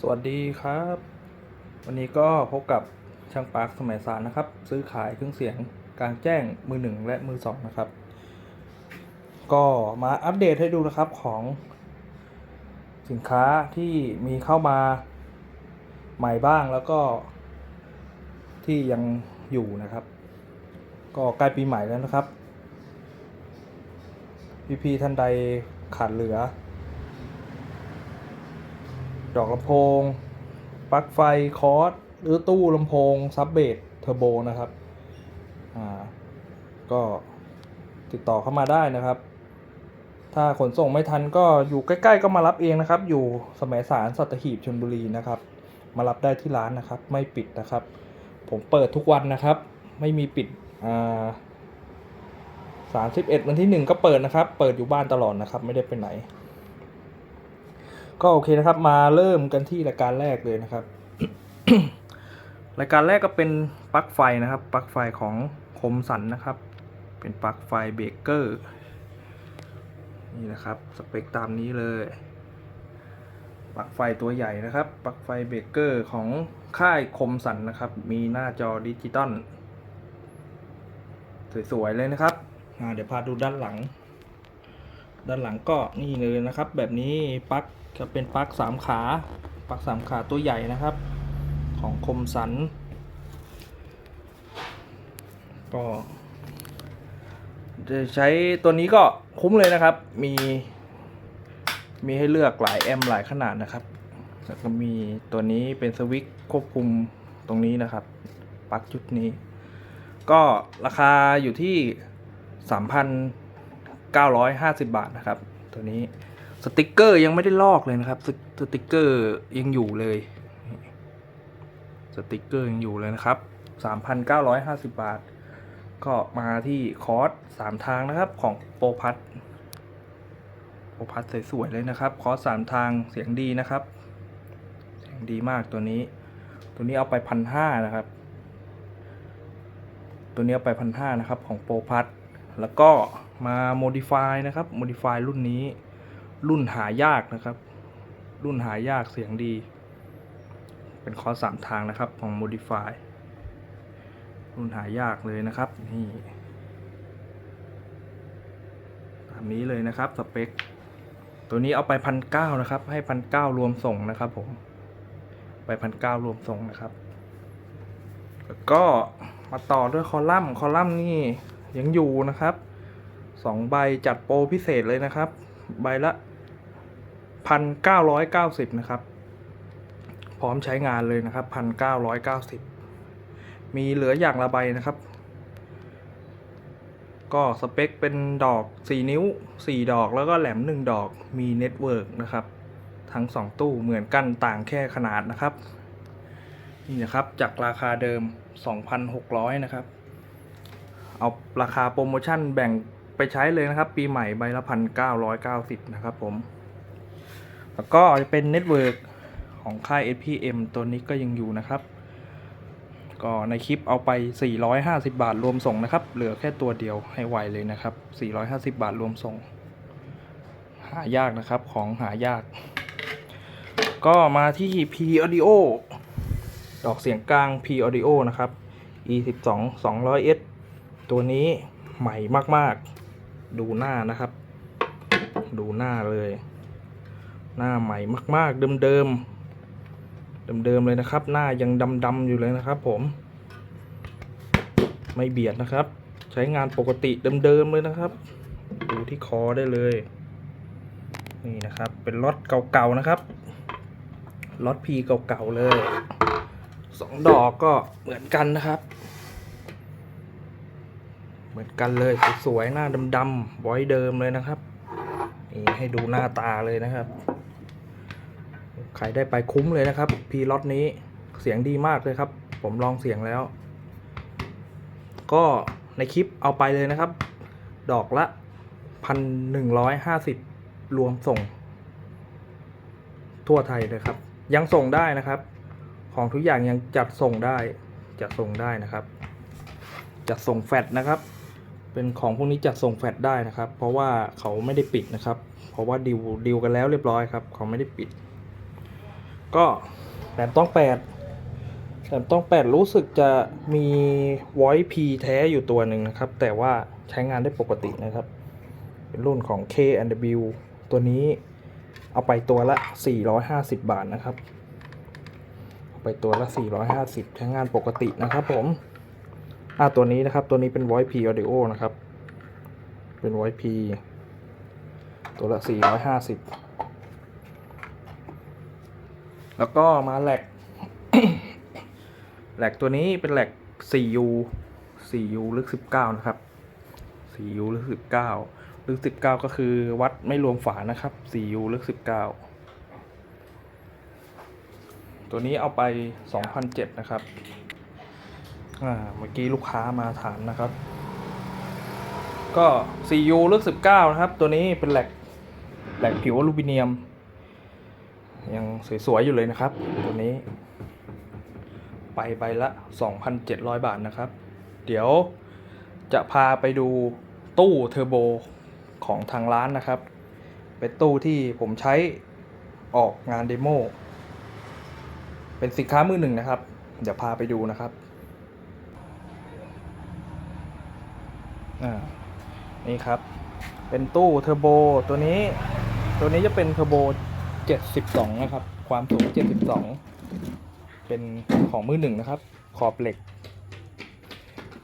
สวัสดีครับ วันนี้ก็พบกับช่างปาร์คสมัยสารนะครับ ซื้อขายเครื่องเสียงกลางแจ้งมือหนึ่งและมือสองนะครับ ก็มาอัปเดตให้ดูนะครับของสินค้าที่มีเข้ามาใหม่บ้างแล้วก็ที่ยังอยู่นะครับ ก็ใกล้ปีใหม่แล้วนะครับพี่ๆท่านใดขาดเหลือ ดอกลำโพงปลั๊กไฟคอร์สหรือตู้ลำโพงซับเบสเทอร์โบนะครับอ่าก็ติดต่อเข้ามาได้นะครับ ถ้าขนส่งไม่ทันก็อยู่ใกล้ๆ ก็มารับเองนะครับ อยู่สมัยสารสัตหีบชลบุรีนะครับ มารับได้ที่ร้านนะครับ ไม่ปิดนะครับ ผมเปิดทุกวันนะครับ ไม่มีปิดอ่าสามสิบเอ็ดวันที่หนึ่งก็เปิดนะครับ เปิดอยู่บ้านตลอดนะครับ ไม่ได้ไปไหน ก็โอเคนะครับ มาเริ่มกันที่รายการแรกเลยนะครับ รายการแรกก็เป็นปลั๊กไฟนะครับปลั๊กไฟของคมสันนะครับ เป็นปลั๊กไฟเบรกเกอร์นี่นะครับสเปคตามนี้เลยปลั๊กไฟตัวใหญ่นะครับปลั๊กไฟเบรกเกอร์ของค่ายคมสันนะครับ มีหน้าจอดิจิตอลสวยๆเลยนะครับเดี๋ยวพาดูด้านหลัง ด้านหลังก็นี่เลยนะครับ แบบนี้ปลั๊ก จะเป็นปลั๊กสามขาปลั๊กสามขาตัวใหญ่นะครับ ของคมสัน ก็จะใช้ตัวนี้ก็คุ้มเลยนะครับ มี มีให้เลือกหลายแอมป์หลายขนาดนะครับ แล้วก็มีตัวนี้เป็นสวิตช์ควบคุมตรงนี้นะครับ ปลั๊กชุดนี้ ก็ราคาอยู่ที่ 3,950 บาทนะครับ ตัวนี้ สติกเกอร์ยังไม่ได้ลอกเลยนะครับสสติกเกอร์ยังอยู่เลย สติกเกอร์ยังอยู่เลยนะครับ 3,950 บาท ก็มาที่คอร์สสามทางนะครับของโปรพัทโปรพัทสวยๆเลยนะครับ คอร์สสามทางเสียงดีนะครับ เสียงดีมากตัวนี้ ตัวนี้เอาไปพันห้านะครับ ตัวนี้เอาไปพันห้านะครับของโปรพัทแล้วก็มา modify นะครับ modify รุ่นนี้ รุ่นหายากนะครับ รุ่นหายากเสียงดี เป็นคอสสามทางนะครับของ modify รุ่นหายากเลยนะครับนี่ตามนี้เลยนะครับสเปค ตัวนี้เอาไปพันเก้านะครับ ให้พันเก้ารวมส่งนะครับผมไปพันเก้ารวมส่งนะครับแล้วก็มาต่อด้วยคอลัมน์คอลัมน์นี่ยังอยู่นะครับสองใบจัดโปรพิเศษเลยนะครับ ใบละ พันเก้าร้อยเก้าสิบนะครับ พร้อมใช้งานเลยนะครับพันเก้าร้อยเก้าสิบมีเหลืออย่างละใบนะครับ ก็สเปคเป็นดอก 4 นิ้ว 4 ดอกแล้วก็แหลม 1 ดอกมีเน็ตเวิร์กนะครับ ทั้ง 2 ตู้เหมือนกันต่างแค่ขนาดนะครับ นี่นะครับจากราคาเดิม 2,600 นะครับ เอาราคาโปรโมชั่นแบ่งไปใช้เลยนะครับ ปีใหม่ใบละพันเก้าร้อยเก้าสิบนะครับผม แล้วก็จะเป็นเน็ตเวิร์กของค่าย SPM ตัวนี้ก็ยังอยู่นะครับ ก็ในคลิปเอาไป 450 บาทรวมส่งนะครับ เหลือแค่ตัวเดียวให้ไวเลยนะครับ 450 บาทรวมส่ง หายากนะครับของหายาก ก็มาที่ P Audio ดอกเสียงกลาง P Audio นะครับ E 1 2 200S ตัวนี้ใหม่มาก ๆ ดูหน้านะครับ ดูหน้าเลย หน้าใหม่มากๆ เดิมๆ เดิมๆเลยนะครับ หน้ายังดำๆอยู่เลยนะครับ ผม ไม่เบียดนะครับ ใช้งานปกติเดิมๆเลยนะครับ ดูที่คอได้เลย นี่นะครับ เป็นล็อตเก่าๆนะครับล็อตพีเก่าๆเลยสองดอกก็เหมือนกันนะครับ เหมือนกันเลยสวยๆหน้าดำๆไว้เดิมเลยนะครับนี่ให้ดูหน้าตาเลยนะครับ ขายได้ไปคุ้มเลยนะครับพีล็อตนี้เสียงดีมากเลยครับ ผมลองเสียงแล้ว ก็ในคลิปเอาไปเลยนะครับ ดอกละพันหนึ่งร้อยห้าสิบรวมส่ง ทั่วไทยเลยครับ ยังส่งได้นะครับ ของทุกอย่างยังจัดส่งได้ จัดส่งได้นะครับ จัดส่งแฟดนะครับ เป็นของพวกนี้จัดส่งแฟดได้นะครับ เพราะว่าเขาไม่ได้ปิดนะครับ เพราะว่าดิวดิวกันแล้วเรียบร้อยครับ เขาไม่ได้ปิด ก็แหลมต้องแปดแหลมต้องแปดรู้สึกจะมีไวพีแท้อยู่ตัวหนึ่งนะครับ แต่ว่าใช้งานได้ปกตินะครับ เป็นรุ่นของ K&W ตัวนี้เอาไปตัวละ 450 บาทนะครับ เอาไปตัวละ 450 ใช้งานปกตินะครับผม อ่าตัวนี้นะครับ ตัวนี้เป็น Voice P Audio นะครับ เป็น Voice P ตัวละ 450 แล้วก็มาแหลกแหลกตัวนี้เป็นแหลก 4U 4U ลึก 19 นะครับ 4U ลึก 19 ลึก 19 ก็คือวัดไม่รวมฝานะครับ 4U ลึก 19 ตัวนี้เอาไป 2,007นะครับ อ่า เมื่อกี้ลูกค้ามาถามนะครับ ก็ 4U ลึก 19 นะครับ ตัวนี้เป็นแหลกแหลกผิวอลูมิเนียม ยังสวยๆอยู่เลยนะครับ ตัวนี้ ไปใบละ 2,700 บาทนะครับ เดี๋ยวจะพาไปดูตู้เทอร์โบของทางร้านนะครับ เป็นตู้ที่ผมใช้ออกงานเดโมเป็นสินค้ามือหนึ่งนะครับ เดี๋ยวพาไปดูนะครับนี่ครับ เป็นตู้เทอร์โบตัวนี้ ตัวนี้จะเป็นเทอร์โบ 72นะครับ ความสูง72เป็นของมือหนึ่งนะครับ ขอบเหล็ก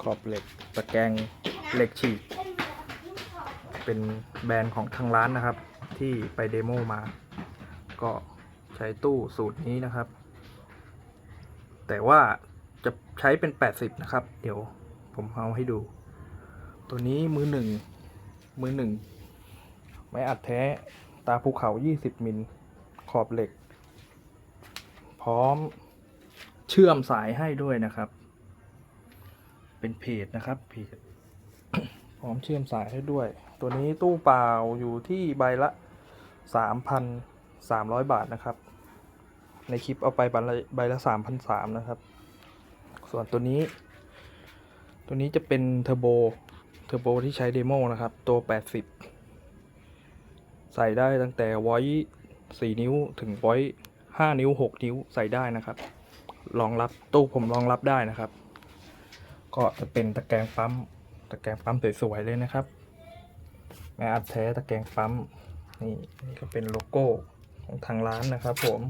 ขอบเหล็กตะแกรงเหล็กฉีก เป็นแบรนด์ของทางร้านนะครับ ที่ไปเดโมมา ก็ใช้ตู้สูตรนี้นะครับ แต่ว่าจะใช้เป็น 80 นะครับ เดี๋ยวผมเอาให้ดู ตัวนี้มือหนึ่งมือหนึ่งไม้อัดแท้ตาภูเขา 20 มิล อบเหล็ก พร้อมเชื่อมสายให้ด้วยนะครับ เป็นเพจนะครับเพจพร้อมเชื่อมสายให้ด้วย ตัวนี้ตู้เปล่าอยู่ที่ใบละ 3,300 บาทนะครับ ในคลิปเอาไปใบละใบละ3,300นะครับ ส่วนตัวนี้ ตัวนี้จะเป็นเทอร์โบเทอร์โบที่ใช้เดโมนะครับ ตัว 80 ใส่ได้ตั้งแต่ไว้ 4 นิ้วถึงไว้5นิ้ว 6 นิ้วใส่ได้นะครับรองรับตู้ผมรองรับได้นะครับ ก็จะเป็นตะแกรงปั๊ม ตะแกรงปั๊มสวยๆเลยนะครับ แม้อัดแท้ตะแกรงปั๊มนี่นี่ก็เป็นโลโก้ของทางร้านนะครับ ผม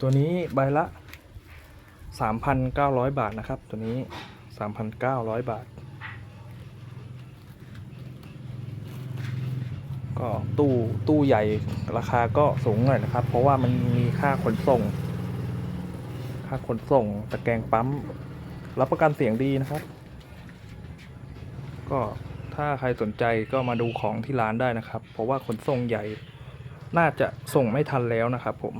ตัวนี้ใบละ 3,900 บาทนะครับ ตัวนี้ 3,900 บาท ก็ตู้ตู้ใหญ่ราคาก็สูงหน่อยนะครับ เพราะว่ามันมีค่าขนส่ง ค่าขนส่งตะแกรงปั๊ม รับประกันเสียงดีนะครับ ก็ถ้าใครสนใจก็มาดูของที่ร้านได้นะครับ เพราะว่าขนส่งใหญ่น่าจะส่งไม่ทันแล้วนะครับ ผม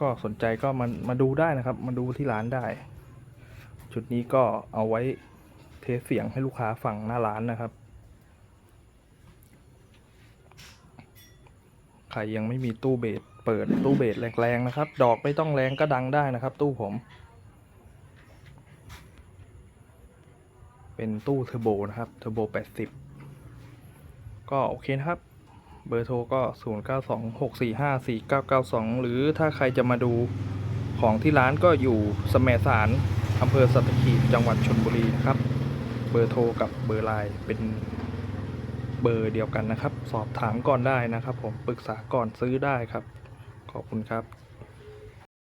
ก็สนใจก็มามาดูได้นะครับ มาดูที่ร้านได้ ชุดนี้ก็เอาไว้เทสเสียงให้ลูกค้าฟังหน้าร้านนะครับ ครยังไม่มีตู้เบสเปิดตู้เบสแรงๆนะครับ ดอกไม่ต้องแรงก็ดังได้นะครับ ตู้ผม เป็นตู้เทอร์โบนะครับเทอร์โบ 80 ก็โอเคนะครับ เบอร์โทรก็ 0926454992 หรือถ้าใครจะมาดูของที่ร้านก็อยู่สมสารอำเภอสัตหีบจังหวัดชนบุรีนะครับ เบอร์โทรกับเบอร์ไลน์เป็น บอร์เดียวกันนะครับ สอบถามก่อนได้นะครับ ผมปรึกษาก่อนซื้อได้ครับ ขอบคุณครับ